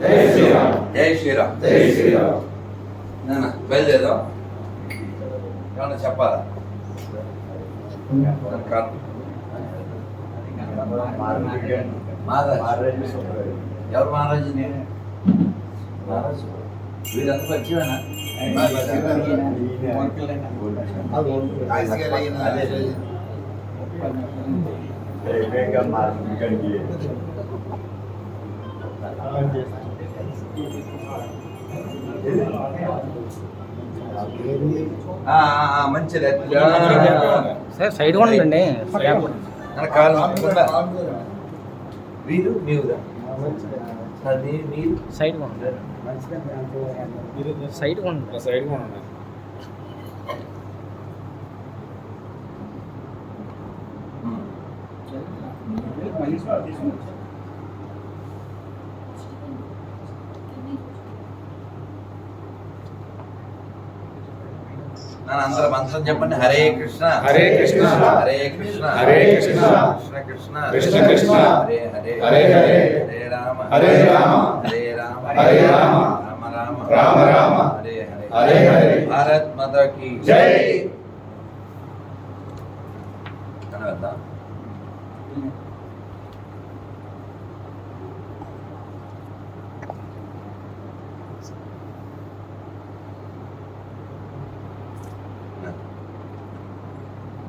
జై శ్రీరామ్. జై శ్రీరామ్. జై శ్రీరామ్. నాన్న బయలుదేరాం ఏమన్నా చెప్పాలా? కాదు. మహారాజ్? ఎవరు మహారాజు మహారాజు వీళ్ళంతా పరిచయమేనా ఆ, మంచిది. సార్ సైడ్ కూడా ఉండండి. మీవురా? సార్ మీరు? మీరు సైడ్ కూడా సైడ్ కూడా సైడ్ కూడా ఉన్నాయి నాన్న అందరూ మంత్రం చెప్పండి హరే కృష్ణ హరే కృష్ణ. హరే కృష్ణ హరే కృష్ణ. కృష్ణ కృష్ణ కృష్ణ కృష్ణ. హరే హరే హరే హరే. హరే రామ హరే రామ. హరే రామ హరే రామ. రామ రామ రామ రామ. హరే హరే హరే హరే. భారత్ మాతా కీ జై. అని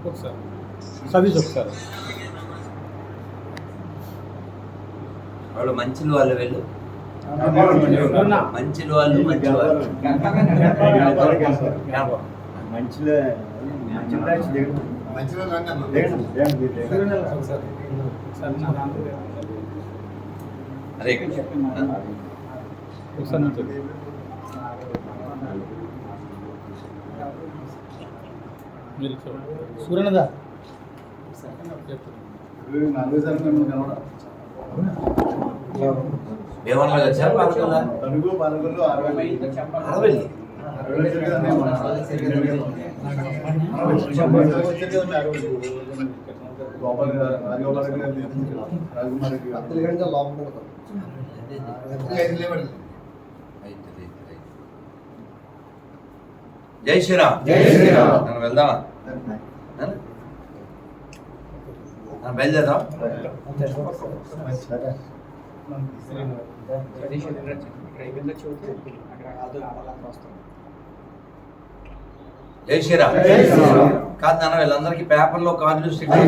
ఒకసారి. చదివి ఒకసారి. వాళ్ళు మంచిలు వాళ్ళు వెళ్ళు. మంచిలు వాళ్ళు మంచి వాళ్ళు. మంచిలో. ఒకసారి నుంచి మీరు సూర్యనదా. దేవన్లో వచ్చారు పాలకొల్లు అరవై. అరవై. గోపాల్ రాజగోపాల్ గారు, రాజకుమార్ గారు. జై శ్రీరామ్. జై శ్రీరామ్. మనం వెళ్దామా? బయలుదేరాం జై శ్రీరామ్. కాదు నాన్న వీళ్ళందరికీ పేపర్లో కార్డులు స్టిక్కర్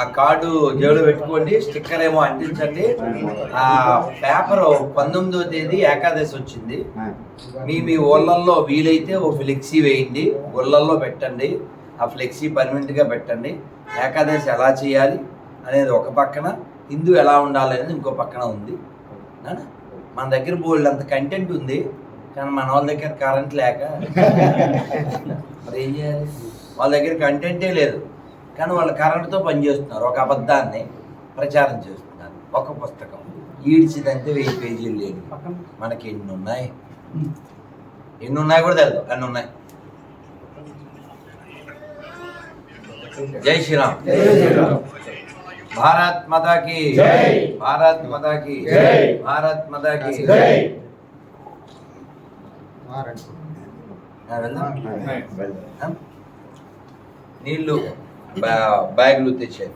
ఆ కార్డు జేబులో పెట్టుకోండి స్టిక్కర్ ఏమో అంటించండి. ఆ పేపర్ పంతొమ్మిదో తేదీ ఏకాదశి వచ్చింది. మీ మీ ఊళ్ళల్లో వీలైతే ఓ ఫ్లెక్సీ వేయండి ఊళ్ళల్లో పెట్టండి ఆ ఫ్లెక్సీ పర్మనెంట్గా పెట్టండి. ఏకాదశి ఎలా చేయాలి అనేది ఒక పక్కన హిందూ ఎలా ఉండాలి అనేది ఇంకో పక్కన ఉంది. మన దగ్గర బోల్డ్ అంత కంటెంట్ ఉంది కానీ మన వాళ్ళ దగ్గర కరెంట్ లేక. మరి ఏం చేయాలి? వాళ్ళ దగ్గర కంటెంటే లేదు. కానీ వాళ్ళు కరెంటుతో పనిచేస్తున్నారు ఒక అబద్ధాన్ని ప్రచారం చేస్తున్నారు. ఒక పుస్తకం. ఈడ్చిదంటే వెయ్యి పేజీలు లేదు మనకి ఎన్ని ఉన్నాయి ఎన్ని ఉన్నాయి కూడా తెలుసు అన్ని ఉన్నాయి. జై శ్రీరామ్. భారత్ మతాకి. భారత్ మతాకి. భారత్ మతాకి. నీళ్ళు. ব্যাগ লুতেছেন